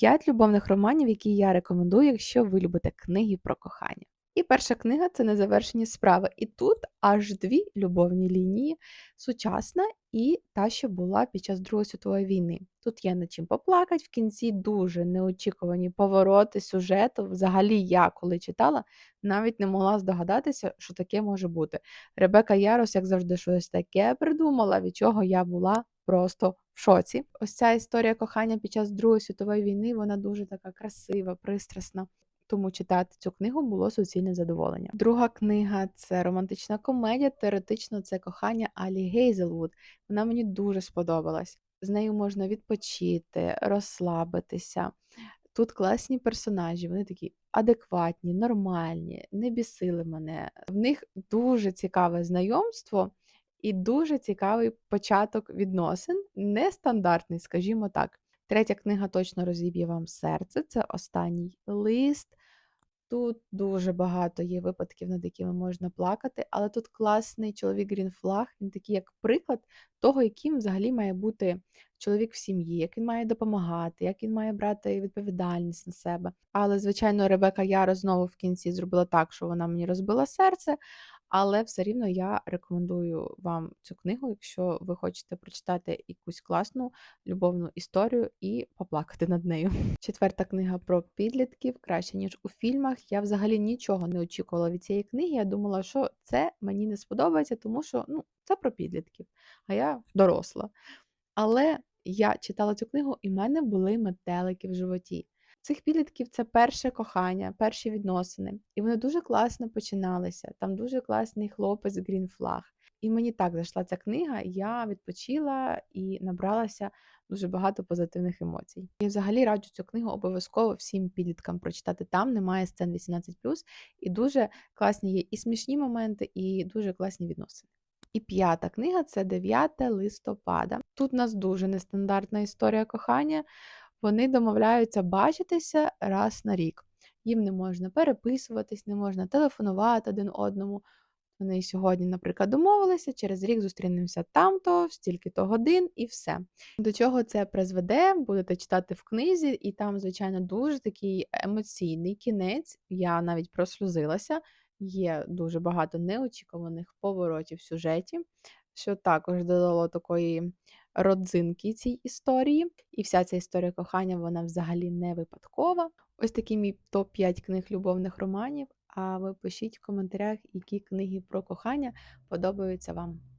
5 любовних романів, які я рекомендую, якщо ви любите книги про кохання. І перша книга це незавершені справи. І тут аж дві любовні лінії: сучасна і та, що була під час Другої світової війни. Тут є над чим поплакати, в кінці дуже неочікувані повороти сюжету. Взагалі, я коли читала, навіть не могла здогадатися, що таке може бути. Ребека Ярос, як завжди, щось таке придумала, від чого я була просто шоці. Ось ця історія кохання під час Другої світової війни, вона дуже така красива, пристрасна. Тому читати цю книгу було суцільне задоволення. Друга книга це романтична комедія. Теоретично це кохання Алі Гейзелвуд. Вона мені дуже сподобалась. З нею можна відпочити, розслабитися. Тут класні персонажі, вони такі адекватні, нормальні, не бісили мене. В них дуже цікаве знайомство і дуже цікавий початок відносин, нестандартний, скажімо так. Третя книга точно розіб'є вам серце. Це останній лист. Тут дуже багато є випадків, над якими можна плакати, але тут класний чоловік Грінфлаг, він такий як приклад того, яким взагалі має бути чоловік в сім'ї, як він має допомагати, як він має брати відповідальність на себе. Але, звичайно, Ребека Яро знову в кінці зробила так, що вона мені розбила серце. Але все рівно я рекомендую вам цю книгу, якщо ви хочете прочитати якусь класну любовну історію і поплакати над нею. Четверта книга про підлітків краще ніж у фільмах. Я взагалі нічого не очікувала від цієї книги. Я думала, що це мені не сподобається, тому що ну, це про підлітків, а я доросла. Але я читала цю книгу, і в мене були метелики в животі. Цих підлітків це перше кохання, перші відносини. І вони дуже класно починалися. Там дуже класний хлопець Грінфлаг. І мені так зайшла ця книга, я відпочила і набралася дуже багато позитивних емоцій. І взагалі раджу цю книгу обов'язково всім підліткам прочитати. Там немає сцен 18+, і дуже класні є і смішні моменти, і дуже класні відносини. І п'ята книга це 9 листопада. Тут у нас дуже нестандартна історія кохання. Вони домовляються бачитися раз на рік. Їм не можна переписуватись, не можна телефонувати один одному. Вони сьогодні, наприклад, домовилися, через рік зустрінемося там-то, стільки-то годин і все. До чого це призведе, будете читати в книзі, і там, звичайно, дуже такий емоційний кінець. Я навіть прослюзилася. Є дуже багато неочікуваних поворотів в сюжеті, що також додало такої родзинки цій історії. І вся ця історія кохання, вона взагалі не випадкова. Ось такий мій топ-5 книг любовних романів. А ви пишіть в коментарях, які книги про кохання подобаються вам.